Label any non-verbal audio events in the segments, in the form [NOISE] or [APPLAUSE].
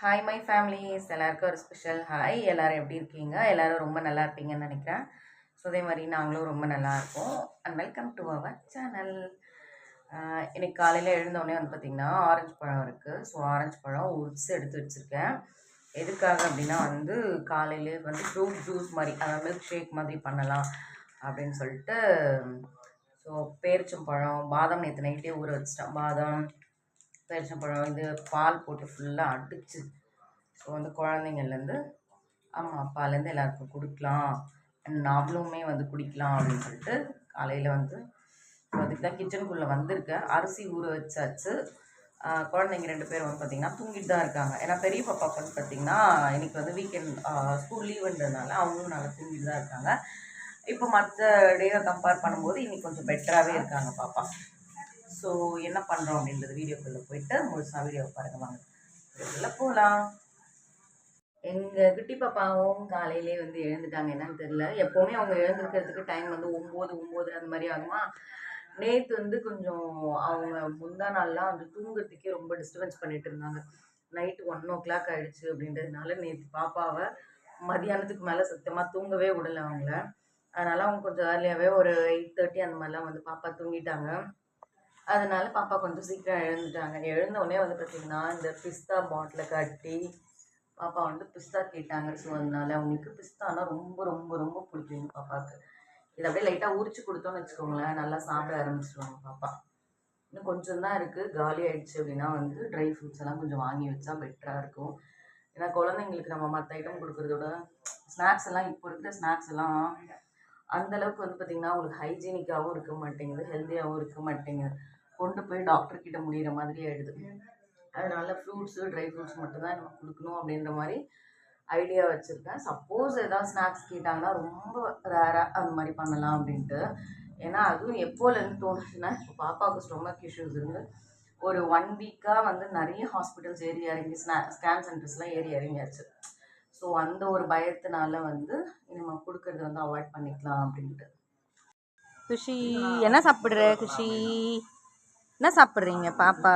Hi my families எல்லாருக்கும் ஒரு special hi எல்லோரும் எப்படி இருக்கீங்க? எல்லோரும் ரொம்ப நல்லா இருப்பீங்கன்னு நினைக்கிறேன். ஸோ அதே மாதிரி நாங்களும் ரொம்ப நல்லா இருக்கோம். And welcome to our channel இன்னைக்கு காலையில் எழுந்தோடனே வந்து பார்த்திங்கன்னா ஆரஞ்சு பழம் இருக்குது ஸோ ஆரஞ்சு பழம் உரிச்சு எடுத்து வச்சுருக்கேன். எதுக்காக அப்படின்னா வந்து காலையிலே வந்து ஃப்ரூட் ஜூஸ் மாதிரி அதாவது மில்க் ஷேக் மாதிரி பண்ணலாம் அப்படின்னு சொல்லிட்டு ஸோ பேரிச்சம்பழம் பாதாம் நேற்று நைட்டே ஊற வச்சிட்டேன். பாதாம் பேரிச்சம்பழம் இது பால் போட்டு ஃபுல்லாக அடிச்சு ஸோ வந்து குழந்தைங்கள்லேருந்து அம்மா அப்பாலேருந்து எல்லாருக்கும் கொடுக்கலாம். அண்ட் நாமளுமே வந்து குடிக்கலாம் அப்படின்னு சொல்லிட்டு காலையில் வந்து அதுக்கு தான் கிச்சனுக்குள்ளே வந்திருக்கேன். அரிசி ஊற வச்சாச்சு. குழந்தைங்க ரெண்டு பேரும் வந்து பார்த்திங்கன்னா தூங்கிட்டு தான் இருக்காங்க. ஏன்னா பெரிய பாப்பாவுக்கு வந்து பார்த்திங்கன்னா இன்றைக்கி வந்து வீக்கெண்ட் ஸ்கூல் லீவுன்றதுனால அவங்களும் நல்லா தூங்கிட்டு தான் இருக்காங்க. இப்போ மற்ற டேவை கம்பேர் பண்ணும்போது இன்றைக்கி கொஞ்சம் பெட்டராகவே இருக்காங்க பாப்பா. ஸோ என்ன பண்ணுறோம் அப்படின்றது வீடியோக்குள்ளே போயிட்டு முழுசாக வீடியோ பாருங்கள் வாங்க. வீடியோக்குள்ளே போகலாம் எங்கள் குட்டி பாப்பாவும் காலையிலே வந்து எழுந்துட்டாங்க என்னன்னு தெரில எப்போவுமே அவங்க எழுந்திருக்கிறதுக்கு டைம் வந்து ஒம்பது ஒம்பது அந்த மாதிரி ஆகுமா? நேற்று வந்து கொஞ்சம் அவங்க முந்தா நாள்லாம் வந்து தூங்குறதுக்கே ரொம்ப டிஸ்டர்பன்ஸ் பண்ணிட்டு இருந்தாங்க. நைட்டு ஒன் ஓ கிளாக் ஆகிடுச்சு அப்படின்றதுனால நேற்று பாப்பாவை மதியானத்துக்கு மேலே சத்தியமாக தூங்கவே விடலை அவங்கள. அதனால் அவங்க கொஞ்சம் ஏர்லியாகவே ஒரு எயிட் தேர்ட்டி அந்த மாதிரிலாம் வந்து பாப்பா தூங்கிட்டாங்க. அதனால பாப்பா கொஞ்சம் சீக்கிரம் எழுந்துட்டாங்க. எழுந்த உடனே வந்து பார்த்திங்கன்னா இந்த பிஸ்தா பாட்டிலை கட்டி பாப்பா வந்து பிஸ்தா கேட்டாங்க. ஸோ அதனால அவங்களுக்கு பிஸ்தானா ரொம்ப ரொம்ப ரொம்ப பிடிக்கும் எங்கள் பாப்பாவுக்கு. இதை அப்படியே லைட்டாக உரிச்சு கொடுத்தோன்னு வச்சுக்கோங்களேன் நல்லா சாப்பிட ஆரம்பிச்சிடுவாங்க பாப்பா. இன்னும் கொஞ்சம் தான் இருக்குது காலி ஆயிடுச்சு அப்படின்னா வந்து ட்ரை ஃப்ரூட்ஸ் எல்லாம் கொஞ்சம் வாங்கி வச்சா பெட்டராக இருக்கும். ஏன்னா குழந்தைங்களுக்கு நம்ம மற்ற ஐட்டம் கொடுக்குறதோட ஸ்நாக்ஸ் எல்லாம் இப்போ இருக்கிற ஸ்நாக்ஸ் எல்லாம் அந்தளவுக்கு வந்து பார்த்திங்கன்னா உங்களுக்கு ஹைஜீனிக்காகவும் இருக்க மாட்டேங்குது ஹெல்த்தியாகவும் இருக்க மாட்டேங்குது. கொண்டு போய் டாக்டர் கிட்ட முடிகிற மாதிரி ஆயிடுது. அதனால ஃப்ரூட்ஸு ட்ரை ஃப்ரூட்ஸ் மட்டும்தான் நம்ம கொடுக்கணும் அப்படின்ற மாதிரி ஐடியா வச்சுருக்கேன். சப்போஸ் ஏதாவது ஸ்நாக்ஸ் கேட்டாங்கன்னா ரொம்ப ரேராக அந்த மாதிரி பண்ணலாம் அப்படின்ட்டு. ஏன்னா அதுவும் எப்போலேருந்து தோணுச்சுன்னா இப்போ பாப்பாவுக்கு ஸ்டொமக் இஷ்யூஸ் இருந்து ஒரு ஒன் வீக்காக வந்து நிறைய ஹாஸ்பிட்டல்ஸ் ஏறி இறங்கி ஸ்னா ஸ்கேன் சென்டர்ஸ்லாம் ஏறி இறங்கியாச்சு. ஸோ அந்த ஒரு பயத்தினால வந்து நம்ம கொடுக்கறது வந்து அவாய்ட் பண்ணிக்கலாம் அப்படின்ட்டு. குஷி என்ன சாப்பிட்ற குஷி? என்ன சாப்பிட்றீங்க பாப்பா?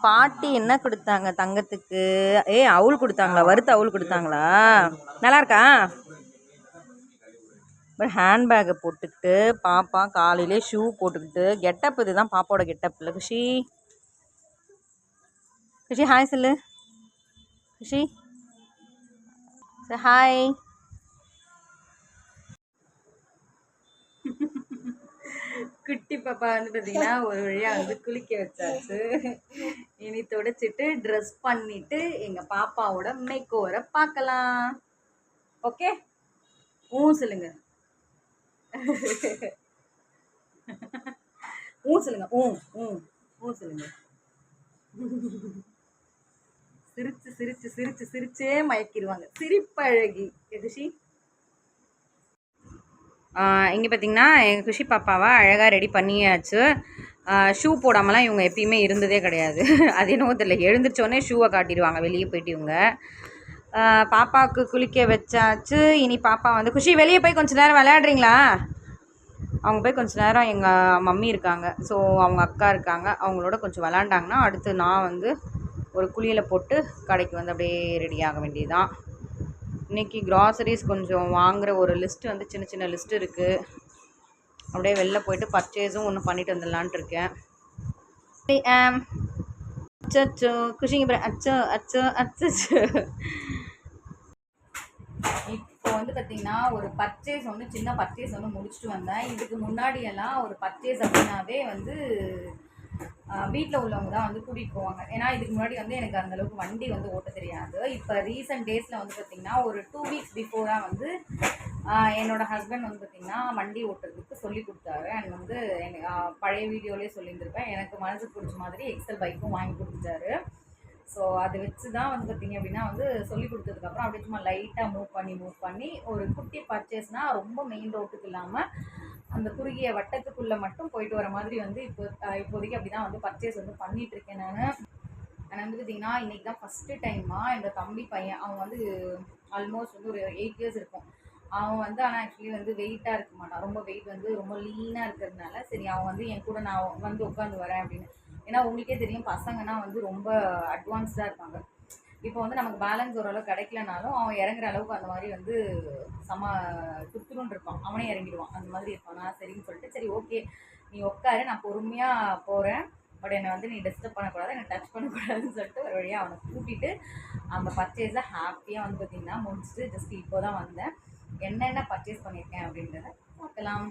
பாட்டி என்ன கொடுத்தாங்க தங்கத்துக்கு? ஏ அவுள் கொடுத்தாங்களா? வறுத்த அவுள் கொடுத்தாங்களா? நல்லா இருக்கா ஒரு ஹேண்ட்பேக்கை போட்டுக்கிட்டு பாப்பா காலையிலே ஷூ போட்டுக்கிட்டு கெட்டப் இதுதான் பாப்பாவோட கெட்டப் இல்லை குஷி. குஷி ஹாய் சொல்லு. குஷி. ஹாய் குட்டி பாப்பா வந்து பார்த்தீங்கன்னா ஒரு வழியாக வந்து குளிக்க வச்சாச்சு. இனி துடைச்சிட்டு ட்ரெஸ் பண்ணிட்டு எங்கள் பாப்பாவோட மேக் ஓவரை பார்க்கலாம் ஓகே ஊ சொல்லுங்க. ஊ சொல்லுங்க. ஊ ஊ ஊ சொல்லுங்க. சிரிச்சு சிரிச்சு சிரிச்சு சிரிச்சே மயக்கிடுவாங்க. சிரிப்பழகி. எதுஷி? இங்கே பார்த்தீங்கன்னா எங்கள் குஷி பாப்பாவை அழகாக ரெடி பண்ணியாச்சு. ஷூ போடாமலாம் இவங்க எப்பயுமே இருந்ததே கிடையாது. [LAUGHS] அது என்னவோ தெரியல. எழுந்திரிச்சோடனே ஷூவை காட்டிடுவாங்க. வெளியே போயிட்டு இவங்க. பாப்பாவுக்கு குளிக்க வச்சாச்சு. இனி பாப்பா வந்து குஷி வெளியே போய் கொஞ்ச நேரம் விளையாடுறீங்களா? அவங்க போய் கொஞ்ச நேரம் எங்கள் மம்மி இருக்காங்க. ஸோ அவங்க அக்கா இருக்காங்க. அவங்களோட கொஞ்சம் விளாண்டாங்கன்னா அடுத்து நான் வந்து ஒரு குழியில் போட்டு கடைக்கு வந்து அப்படியே ரெடி ஆக வேண்டியதுதான். இன்னைக்கு கிராசரிஸ் கொஞ்சம் வாங்குகிற ஒரு லிஸ்ட் வந்து சின்ன சின்ன லிஸ்ட் இருக்குது அப்படியே வெளில போயிட்டு பர்ச்சேஸும் ஒன்று பண்ணிட்டு வந்துடலான்ட்டு இருக்கேன். ஏய், ஆம். அச்சோ குஷிங்க பாரு அச்சோ அச்சோ அச்சோ இப்போ வந்து பார்த்தீங்கன்னா ஒரு பர்ச்சேஸ் வந்து சின்ன பர்ச்சேஸ் வந்து முடிச்சுட்டு வந்தேன். இதுக்கு முன்னாடியெல்லாம் ஒரு பர்ச்சேஸ் அப்படின்னாவே வந்து வீட்டில் உள்ளவங்க தான் வந்து கூட்டிகிட்டு போவாங்க. ஏன்னா இதுக்கு முன்னாடி வந்து எனக்கு அந்தளவுக்கு வண்டி வந்து ஓட்ட தெரியாது. இப்போ ரீசெண்ட் டேஸில் வந்து பார்த்திங்கன்னா ஒரு டூ வீக்ஸ் பிஃபோராக வந்து என்னோடய என்னோட ஹஸ்பண்ட் வந்து பார்த்திங்கன்னா வண்டி ஓட்டுறதுக்கு சொல்லி கொடுத்தாரு. அண்ட் வந்து எனக்கு பழைய வீடியோலேயே சொல்லியிருந்திருப்பேன். எனக்கு மனசுக்கு பிடிச்ச மாதிரி எக்ஸல் பைக்கும் வாங்கி கொடுத்துட்டாரு. ஸோ அதை வச்சு தான் வந்து பார்த்தீங்க அப்படின்னா வந்து சொல்லி கொடுத்ததுக்கப்புறம் அப்படியே சும்மா லைட்டாக மூவ் பண்ணி மூவ் பண்ணி ஒரு குட்டி பர்ச்சேஸ்னால் ரொம்ப மெயின் ரோட்டுக்கு இல்லாமல் அந்த குறுகிய வட்டத்துக்குள்ளே மட்டும் போயிட்டு வர மாதிரி வந்து இப்போ இப்போதைக்கு அப்படி தான் வந்து பர்ச்சேஸ் வந்து பண்ணிட்டு இருக்கேன் நான். ஆனால் வந்து பார்த்தீங்கன்னா இன்றைக்கி தான் ஃபஸ்ட்டு டைமாக எங்கள் தம்பி பையன் அவன் வந்து ஆல்மோஸ்ட் வந்து ஒரு எயிட் இயர்ஸ் இருக்கும். அவன் வந்து ஆனால் ஆக்சுவலி வந்து வெயிட்டாக இருக்க மாட்டான். ரொம்ப வெயிட் வந்து ரொம்ப லீனாக இருக்கிறதுனால சரி அவன் வந்து என் கூட நான் வந்து உட்காந்து வரேன் அப்படின்னு. ஏன்னா உங்களுக்கே தெரியும் பசங்கன்னா வந்து ரொம்ப அட்வான்ஸ்டாக இருப்பாங்க. இப்போ வந்து நமக்கு பேலன்ஸ் ஓரளவு கிடைக்கலனாலும் அவன் இறங்குற அளவுக்கு அந்த மாதிரி வந்து சம துத்துருன்னு இருப்பான். அவனே இறங்கிடுவான். அந்த மாதிரி இருப்பான். நான் சரின்னு சொல்லிட்டு சரி ஓகே நீ உட்காரு நான் பொறுமையாக போகிறேன் பட் என்னை வந்து நீ டிஸ்டர்ப் பண்ணக்கூடாது என்னை டச் பண்ணக்கூடாதுன்னு சொல்லிட்டு ஒரு வழியாக அவனை கூட்டிகிட்டு அந்த பர்ச்சேஸை ஹாப்பியாக வந்து பார்த்திங்கன்னா முடிச்சுட்டு ஜஸ்ட் இப்போ தான் வந்தேன். என்னென்ன பர்ச்சேஸ் பண்ணியிருக்கேன் அப்படின்றத பார்க்கலாம்.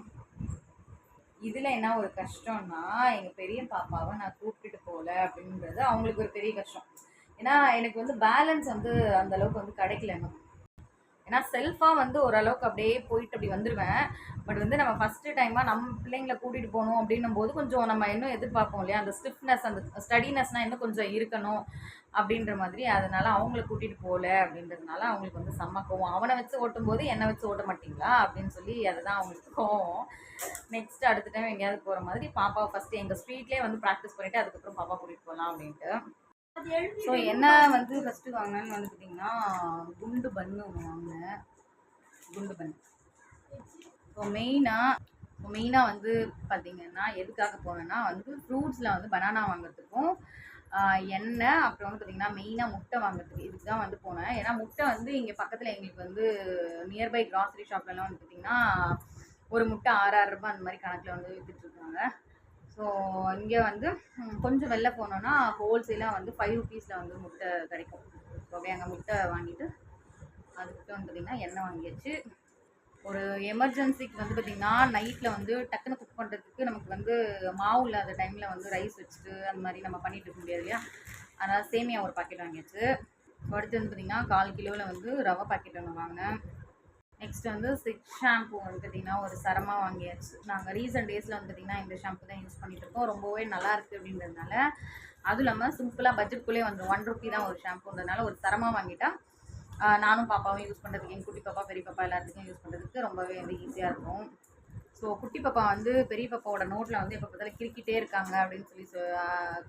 இதில் என்ன ஒரு கஷ்டம்னா எங்கள் பெரிய பாப்பாவை நான் கூப்பிட்டுட்டு போகல அப்படின்றது அவங்களுக்கு ஒரு பெரிய கஷ்டம். ஏன்னா எனக்கு வந்து பேலன்ஸ் வந்து அந்த அளவுக்கு வந்து கிடைக்கல இன்னும். ஏன்னா செல்ஃபாக வந்து ஓரளவுக்கு அப்படியே போயிட்டு அப்படி வந்துடுவேன் பட் வந்து நம்ம ஃபஸ்ட்டு டைமாக நம்ம பிள்ளைங்களை கூட்டிகிட்டு போகணும் அப்படின்னும் போது கொஞ்சம் நம்ம இன்னும் எதிர்பார்ப்போம் இல்லையா? அந்த ஸ்டிஃப்னஸ் அந்த ஸ்டடினஸ்னால் இன்னும் கொஞ்சம் இருக்கணும் அப்படின்ற மாதிரி. அதனால் அவங்கள கூட்டிகிட்டு போகல அப்படின்றதுனால அவங்களுக்கு வந்து செம்ம கோவம். அவனை வச்சு ஓட்டும் போது என்னை வச்சு ஓட்ட மாட்டிங்களா? அப்படின்னு சொல்லி அதுதான் அவங்களுக்கு கோவம். நெக்ஸ்ட் அடுத்த டைம் எங்கேயாவது போகிற மாதிரி பாப்பாவை ஃபஸ்ட்டு எங்கள் ஸ்ட்ரீட்லேயே வந்து ப்ராக்டிஸ் பண்ணிவிட்டு அதுக்கப்புறம் பாப்பா கூட்டிகிட்டு போகலாம் அப்படின்ட்டு. ஸோ என்ன வந்து ஃபஸ்ட்டு வாங்கினேன்னு வந்து பார்த்தீங்கன்னா குண்டு பன்னு ஒன்று வாங்கினேன். குண்டு பன் ஸோ மெயினாக ஸோ மெயினாக வந்து பார்த்தீங்கன்னா எதுக்காக போனேன்னா வந்து ஃப்ரூட்ஸில் வந்து பனானா வாங்குறதுக்கும் எண்ணெய் அப்புறம் வந்து பார்த்திங்கன்னா மெயினாக முட்டை வாங்குறதுக்கு இதுக்கு தான் வந்து போனேன். ஏன்னா முட்டை வந்து இங்கே பக்கத்தில் எங்களுக்கு வந்து நியர்பை கிராசரி ஷாப்லலாம் வந்து பார்த்திங்கன்னா ஒரு முட்டை ஆறாயிரம் ரூபாய் அந்த மாதிரி கணக்கில் வந்து விற்றுட்ருக்காங்க ஸோ இங்கே வந்து கொஞ்சம் வெளில போனோன்னா ஹோல்சேலாக வந்து ஃபைவ் ருபீஸில் வந்து முட்டை கிடைக்கும். ஸோ அப்படியே அங்கே முட்டை வாங்கிட்டு அதுக்கு வந்து பார்த்திங்கன்னா எண்ணெய் வாங்கியாச்சு. ஒரு எமர்ஜென்சிக்கு வந்து பார்த்திங்கன்னா நைட்டில் வந்து டக்குன்னு குக் பண்ணுறதுக்கு நமக்கு வந்து மாவு இல்லாத டைமில் வந்து ரைஸ் வச்சுட்டு அந்த மாதிரி நம்ம பண்ணிட்டு இருக்க முடியாது இல்லையா? அதனால் சேமியா ஒரு பாக்கெட் வாங்கியாச்சு. அடுத்து வந்து பார்த்திங்கன்னா கால் கிலோவில் வந்து ரவை பாக்கெட் ஒன்று வாங்கினேன். நெக்ஸ்ட் வந்து சிக்ஸ் ஷாம்பு வந்து பார்த்திங்கன்னா ஒரு சரமாக வாங்கியாச்சு. நாங்கள் ரீசெண்ட் டேஸில் வந்து பார்த்திங்கன்னா இந்த ஷாம்பு தான் யூஸ் பண்ணிட்டு இருக்கோம். ரொம்பவே நல்லா இருக்குது அப்படின்றதுனால அதுவும் இல்லாமல் சிம்பிளாக பட்ஜெட்குள்ளேயே வந்து ஒன் ருபி தான் ஒரு ஷாம்புன்றதுனால ஒரு சரமாக வாங்கிட்டா நானும் பாப்பாவும் யூஸ் பண்ணுறதுக்கு எங்கள் குட்டி பாப்பா பெரிய பாப்பா எல்லாத்துக்கும் யூஸ் பண்ணுறதுக்கு ரொம்பவே வந்து ஈஸியாக இருக்கும். ஸோ குட்டி பாப்பா வந்து பெரிய பாப்பாவோட நோட்டில் வந்து எப்போ பார்த்தாலும் கிறுக்கிட்டே இருக்காங்க அப்படின்னு சொல்லி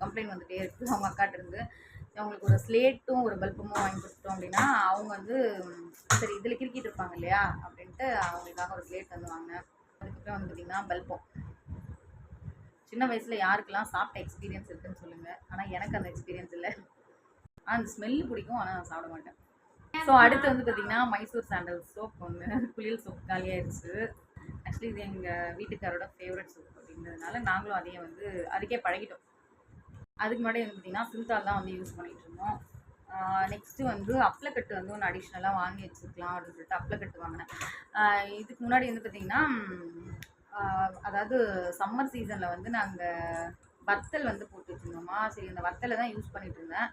கம்ப்ளைண்ட் வந்துகிட்டே இருக்குது அவங்க அக்காட்டிருந்து அவங்களுக்கு ஒரு ஸ்லேட்டும் ஒரு பல்பமும் வாங்கி கொடுத்துட்டோம் அப்படின்னா அவங்க வந்து சரி இதில் கிறுக்கிட்டு இருப்பாங்க இல்லையா? அப்படின்ட்டு அவங்களுக்காக ஒரு ஸ்லேட் வந்து வாங்கினேன். அதுக்கப்புறம் வந்து பார்த்திங்கன்னா பல்பம். சின்ன வயசில் யாருக்கெல்லாம் சாப்பிட்ட எக்ஸ்பீரியன்ஸ் இருக்குன்னு சொல்லுங்கள் ஆனால் எனக்கு அந்த எக்ஸ்பீரியன்ஸ் இல்லை. ஆனால் அந்த ஸ்மெல்லு பிடிக்கும். ஆனால் நான் சாப்பிட மாட்டேன். ஸோ அடுத்து வந்து பார்த்திங்கன்னா மைசூர் சாண்டல் சோப் ஒன்று குளியல் சோப் காலியாகிடுச்சு ஆக்சுவலி இது எங்கள் வீட்டுக்காரோட ஃபேவரட் சோப் அப்படின்றதுனால நாங்களும் அதையே வந்து அதுக்கே பழகிட்டோம். அதுக்கு முன்னாடி வந்து பார்த்திங்கன்னா சிந்தால் தான் வந்து யூஸ் பண்ணிகிட்டு இருந்தோம். நெக்ஸ்ட்டு வந்து அப்ளக்கட்டு வந்து ஒன்று அடிஷ்னலாக வாங்கி வச்சுக்கலாம் அப்படின்னு சொல்லிட்டு அப்ளக்கட்டு வாங்கினேன். இதுக்கு முன்னாடி வந்து பார்த்திங்கன்னா அதாவது சம்மர் சீசனில் வந்து நாங்கள் வத்தல் வந்து போட்டு வச்சுருந்தோமா? சரி அந்த வத்தலை தான் யூஸ் பண்ணிகிட்டு இருந்தேன்.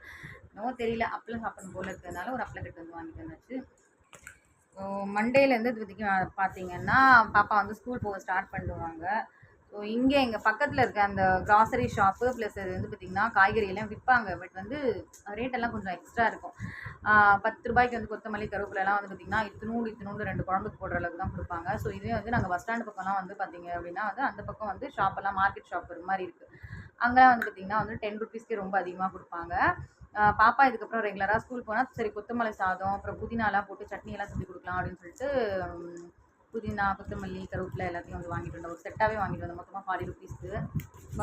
இன்னும் தெரியல அப்பளம் சாப்பிடணும் போல இருக்கிறதுனால ஒரு அப்ளக்கட்டு வந்து வாங்கிட்டு வந்தாச்சு. மண்டேலேருந்து இது வரைக்கும் பார்த்தீங்கன்னா பாப்பா வந்து ஸ்கூல் போக ஸ்டார்ட் பண்ணிடுவாங்க ஸோ இங்கே எங்கள் பக்கத்தில் இருக்க அந்த கிராசரி ஷாப்பு ப்ளஸ் அது வந்து பார்த்திங்கன்னா காய்கறியெல்லாம் விற்பாங்க பட் வந்து ரேட்டெல்லாம் கொஞ்சம் எக்ஸ்ட்ரா இருக்கும். பத்து ரூபாய்க்கு வந்து கொத்தமல்லி கருவேப்பிலலாம் வந்து பார்த்திங்கன்னா இத்தினூண்டு இத்தினூண்டு ரெண்டு குழம்புக்கு போடுற அளவுக்கு தான் கொடுப்பாங்க. ஸோ இதுவே வந்து நாங்கள் பஸ் ஸ்டாண்டு பக்கம்லாம் வந்து பார்த்திங்க அப்படின்னா வந்து அந்த பக்கம் வந்து ஷாப்பெல்லாம் மார்க்கெட் ஷாப் ஒரு மாதிரி இருக்குது அங்கெல்லாம் வந்து பார்த்திங்கன்னா வந்து டென் ருபீஸ்க்கே ரொம்ப அதிகமாக கொடுப்பாங்க. பாப்பா இதுக்கப்புறம் ரெகுலராக ஸ்கூல் போனால் சரி கொத்தமல்லி சாதம் அப்புறம் புதினாலாம் போட்டு சட்னியெல்லாம் செஞ்சு கொடுக்கலாம் அப்படின்னு சொல்லிட்டு புதினா கொத்தமல்லி கருவேப்பிலை எல்லாத்தையும் வந்து வாங்கிட்டு வந்தோம். ஒரு செட்டாகவே வாங்கிட்டு வந்தோம். மொத்தமாக ஃபார்ட்டி ருபீஸ்க்கு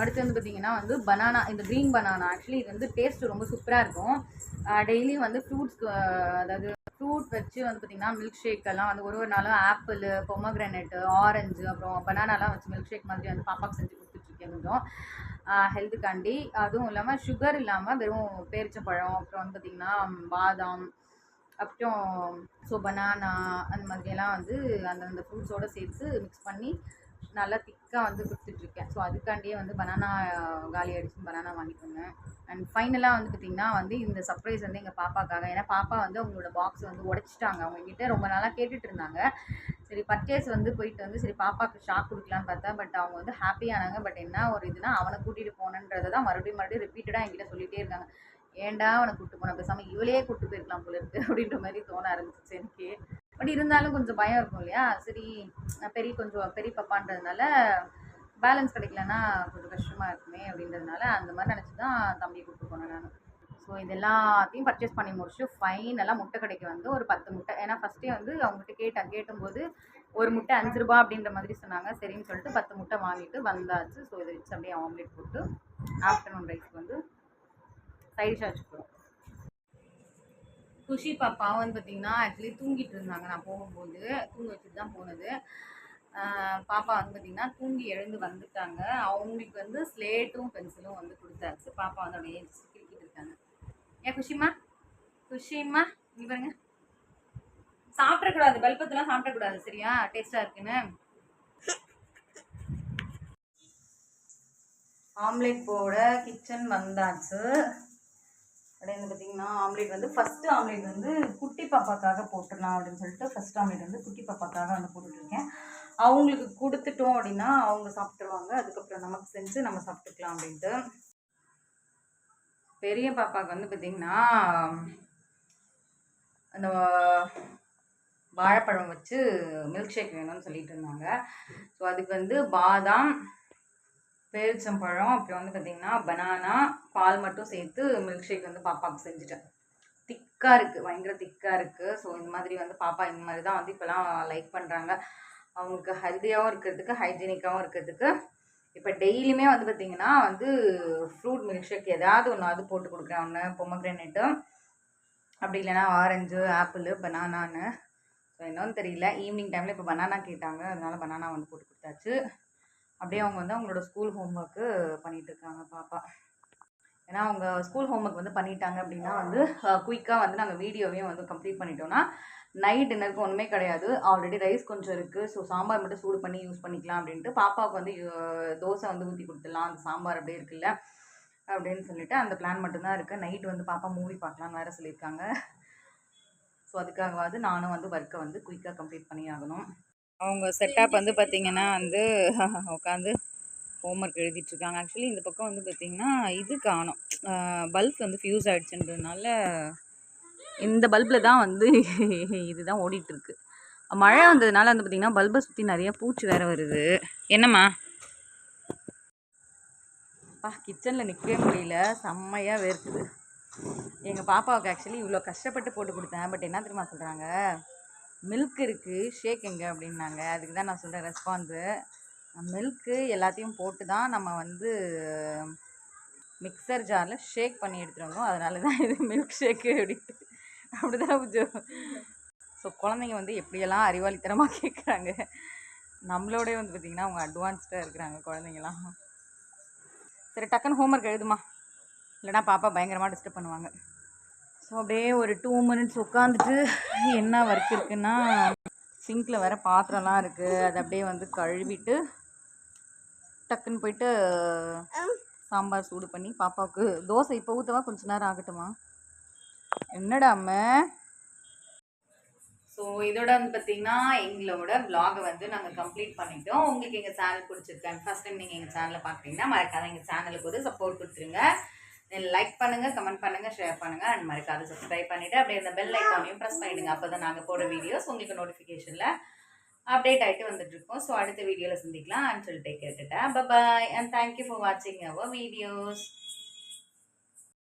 அடுத்து வந்து பார்த்திங்கன்னா வந்து பனானா இந்த க்ரீன் பனானா ஆக்சுவலி இது வந்து டேஸ்ட் ரொம்ப சூப்பராக இருக்கும். டெய்லியும் வந்து ஃப்ரூட்ஸ்க்கு அதாவது ஃப்ரூட் வச்சு வந்து பார்த்திங்கன்னா மில்க் ஷேக்கெல்லாம் வந்து ஒரு ஒரு நாளும் ஆப்பிள் பொமக்ரானேட்டு ஆரஞ்சு அப்புறம் பனானாலாம் வச்சு மில்க் ஷேக் மாதிரி வந்து பாப்பாக்கு செஞ்சு கொடுத்துட்ருக்கேன் கொஞ்சம். ஹெல்த்துக்காண்டி அதுவும் இல்லாமல் சுகர் இல்லாமல் வெறும் பேரிச்சம்பழம் அப்புறம் வந்து பார்த்திங்கன்னா பாதாம் அப்புறம் ஸோ பனானா அந்த மாதிரியெல்லாம் வந்து அந்தந்த ஃப்ரூட்ஸோடு சேர்த்து மிக்ஸ் பண்ணி நல்லா திக்காக வந்து கொடுத்துட்ருக்கேன். ஸோ அதுக்காண்டியே வந்து பனானா காலி ஆகிடுச்சு பனானா வாங்கிட்டு வந்தேன். அண்ட் ஃபைனலாக வந்து பார்த்திங்கன்னா வந்து இந்த சர்ப்ரைஸ் வந்து எங்கள் பாப்பாக்காக ஏன்னா பாப்பா வந்து அவங்களோட பாக்ஸ் வந்து உடைச்சிட்டாங்க. அவங்ககிட்ட ரொம்ப நாளாக கேட்டுட்டு இருந்தாங்க. சரி பர்ச்சேஸ் வந்து போயிட்டு வந்து சரி பாப்பாவுக்கு ஷாக் கொடுக்கலான்னு பார்த்தா பட் அவங்க வந்து ஹாப்பியானாங்க பட் என்ன ஒரு இதுனா அவனை கூட்டிகிட்டு போனன்றதை தான் மறுபடியும் மறுபடியும் ரிப்பீட்டடாக என்கிட்ட சொல்லிகிட்டே இருக்காங்க ஏன்டா அவனை கூப்பிட்டு போன? பேசாமல் இவளையே கூப்பிட்டு போயிருக்கலாம் போல இருக்கு அப்படின்ற மாதிரி தோண ஆரம்பிச்சிச்சு எனக்கு. பட் இருந்தாலும் கொஞ்சம் பயம் இருக்கும் இல்லையா? சரி பெரிய கொஞ்சம் பெரிய பாப்பான்றதுனால பேலன்ஸ் கிடைக்கலன்னா கொஞ்சம் கஷ்டமாக இருக்குமே அப்படின்றதுனால அந்த மாதிரி நினச்சி தான் தம்பியை கூப்பிட்டு போனேன் நான். ஸோ இது எல்லாத்தையும் பர்ச்சேஸ் பண்ணி முடிச்சு ஃபைனலாக முட்டை கடைக்கு வந்து ஒரு பத்து முட்டை. ஏன்னா ஃபஸ்ட்டே வந்து அவங்ககிட்ட கேட்டேன். கேட்டும்போது ஒரு முட்டை அஞ்சு ரூபா அப்படின்ற மாதிரி சொன்னாங்க. சரின்னு சொல்லிட்டு பத்து முட்டை வாங்கிட்டு வந்தாச்சு. ஸோ இதை வச்சு அப்படியே ஆம்லேட் போட்டு ஆஃப்டர்நூன் ரைஸ் வந்து சைடிஷாக வச்சுக்கிறோம் குஷி பாப்பா வந்து பார்த்தீங்கன்னா ஆக்சுவலி தூங்கிட்டு இருந்தாங்க. நான் போகும்போது தூங்க வச்சுட்டு தான் போனது. பாப்பா வந்து பார்த்தீங்கன்னா தூங்கி எழுந்து வந்துட்டாங்க. அவங்களுக்கு வந்து ஸ்லேட்டும் பென்சிலும் வந்து கொடுத்தாச்சு. பாப்பா வந்து அப்படியே கிரிக்கிட்டு கிறுக்கிட்டு இருக்காங்க. ஏன் குஷிமா குஷிமா இங்கே பாருங்க. சாப்பிடக்கூடாது. பல்பத்தெல்லாம் சாப்பிடக்கூடாது. சரியா? டேஸ்டாக இருக்குன்னு. ஆம்லேட் போட கிச்சன் வந்தாச்சு. அப்படியே வந்து பார்த்தீங்கன்னா ஆம்லேட் வந்து ஃபஸ்ட்டு ஆம்லேட் வந்து குட்டி பாப்பாக்காக போட்டுடலாம் அப்படின்னு சொல்லிட்டு ஃபர்ஸ்ட் ஆம்லேட் வந்து குட்டி பாப்பாக்காக வந்து போட்டுட்ருக்கேன். அவங்களுக்கு கொடுத்துட்டோம் அப்படின்னா அவங்க சாப்பிட்ருவாங்க அதுக்கப்புறம் நமக்கு செஞ்சு நம்ம சாப்பிட்டுக்கலாம் அப்படின்ட்டு. பெரிய பாப்பாவுக்கு வந்து பார்த்திங்கன்னா அந்த வாழைப்பழம் வச்சு மில்க் ஷேக் வேணும்னு சொல்லிட்டு இருந்தாங்க. ஸோ அதுக்கு வந்து பாதாம் பேரிச்சம்பழம் அப்புறம் வந்து பார்த்திங்கன்னா பனானா பால் மட்டும் சேர்த்து மில்க் ஷேக் வந்து பாப்பாவுக்கு செஞ்சுட்டேன். திக்காக இருக்குது பயங்கர திக்காக இருக்குது ஸோ இந்த மாதிரி வந்து பாப்பா இந்த மாதிரி தான் வந்து இப்போலாம் லைக் பண்ணுறாங்க அவங்களுக்கு ஹெல்த்தியாகவும் இருக்கிறதுக்கு ஹைஜீனிக்காகவும் இருக்கிறதுக்கு. இப்போ டெய்லியுமே வந்து பார்த்திங்கன்னா வந்து ஃப்ரூட் மில்க் ஷேக் ஏதாவது ஒன்று அது போட்டு கொடுக்குறேன் ஒன்று பொம்மக்ரேனேட்டு அப்படி இல்லைன்னா ஆரஞ்சு ஆப்பிள் பனானான்னு ஸோ என்னன்னு தெரியல. ஈவினிங் டைமில் இப்போ பனானா கேட்டாங்க. அதனால பனானா வந்து போட்டு கொடுத்தாச்சு. அப்படியே அவங்க வந்து அவங்களோட ஸ்கூல் ஹோம்ஒர்க்கு பண்ணிட்டு இருக்காங்க பாப்பா. ஏன்னா அவங்க ஸ்கூல் ஹோம்ஒர்க் வந்து பண்ணிட்டாங்க அப்படின்னா வந்து குயிக்காக வந்து நாங்கள் வீடியோவையும் வந்து கம்ப்ளீட் பண்ணிட்டோம்னா நைட் டின்னருக்கு ஒன்றுமே கிடையாது. ஆல்ரெடி ரைஸ் கொஞ்சம் இருக்குது ஸோ சாம்பார் மட்டும் சூடு பண்ணி யூஸ் பண்ணிக்கலாம் அப்படின்ட்டு பாப்பாவுக்கு வந்து தோசை வந்து ஊற்றி கொடுத்துடலாம். அந்த சாம்பார் அப்படியே இருக்குல்ல அப்படின்னு சொல்லிட்டு அந்த பிளான் மட்டும்தான் இருக்குது நைட் வந்து பாப்பா மூவி பார்க்கலாம் வேறு சொல்லியிருக்காங்க. ஸோ அதுக்காகவாது நானும் வந்து ஒர்க்கை வந்து குயிக்காக கம்ப்ளீட் பண்ணி ஆகணும். அவங்க செட்டப் வந்து பார்த்திங்கன்னா வந்து [LAUGHS] உட்காந்து ஹோம்ஒர்க் எழுதிட்டுருக்காங்க. ஆக்சுவலி இந்த பக்கம் வந்து பார்த்திங்கன்னா இது காணும். பல்ப் வந்து ஃப்யூஸ் ஆகிடுச்சுன்றதுனால இந்த பல்பில் தான் வந்து [LAUGHS] இதுதான் ஓடிட்டுருக்கு. மழை வந்ததுனால வந்து பார்த்திங்கன்னா பல்பை சுற்றி நிறையா பூச்சி வேறு வருது. என்னம்மா? பா கிச்சனில் நிற்கவே முடியல. செம்மையாக வேர்க்குது. எங்கள் பாப்பாவுக்கு ஆக்சுவலி இவ்வளோ கஷ்டப்பட்டு போட்டு கொடுத்தேன். பட் என்ன தெரியுமா சொல்கிறாங்க மில்க் இருக்குது ஷேக் எங்கே அப்படின்னாங்க. அதுக்கு தான் நான் சொல்கிறேன் ரெஸ்பான்ஸு மில்க்கு எல்லாத்தையும் போட்டு தான் நம்ம வந்து மிக்சர் ஜாரில் ஷேக் பண்ணி எடுத்துகிட்டு வந்தோம். அதனால தான் இது மில்க் ஷேக்கு அப்படின்ட்டு. அப்படி தான் கொஞ்சம் ஸோ குழந்தைங்க வந்து எப்படியெல்லாம் அறிவாளித்தனமாக கேட்குறாங்க நம்மளோடய வந்து பார்த்திங்கன்னா அவங்க அட்வான்ஸ்டாக இருக்கிறாங்க குழந்தைங்களாம் சரி டக்குன்னு ஹோம்ஒர்க் எழுதுமா? இல்லைனா பாப்பா பயங்கரமாக டிஸ்டர்ப் பண்ணுவாங்க. ஸோ அப்படியே ஒரு டூ மினிட்ஸ் உட்காந்துட்டு என்ன ஒர்க் இருக்குன்னா சிங்கில் வேறு பாத்திரம்லாம் இருக்குது அதை அப்படியே வந்து கழுவிட்டு டக்குன்னு போயிட்டு சாம்பார் சூடு பண்ணி பாப்பாவுக்கு தோசை இப்போ ஊற்றவா கொஞ்ச நேரம் ஆகட்டுமா? என்னடா அம்மா? ஸோ இதோட வந்து பார்த்தீங்கன்னா எங்களோட vlog-அ வந்து நாங்கள் கம்ப்ளீட் பண்ணிட்டோம். உங்களுக்கு எங்கள் சேனல் பிடிச்சிருக்காங்க ஃபர்ஸ்ட் டைம் நீங்கள் எங்கள் சேனலை பார்க்குறீங்கன்னா மறக்காத எங்கள் சேனலுக்கு ஒரு சப்போர்ட் கொடுத்துருங்க. லைக் பண்ணுங்கள் கமெண்ட் பண்ணுங்கள் ஷேர் பண்ணுங்கள் அண்ட் மறக்காத சப்ஸ்கிரைப் பண்ணிவிட்டு அப்படியே இந்த பெல் ஐக்கானையும் ப்ரெஸ் பண்ணிவிடுங்க அப்போ தான் நாங்கள் போட வீடியோஸ் உங்களுக்கு நோட்டிஃபிகேஷனில் அப்டேட் ஆகிட்டு வந்துட்டு இருக்கோம். ஸோ அடுத்த வீடியோவில் சந்திக்கலாம். அண்ட் சொல்லிட்டு கேட்டுட்டேன் பபாய் அண்ட் தேங்க்யூ ஃபார் வாட்சிங் அவர் வீடியோஸ்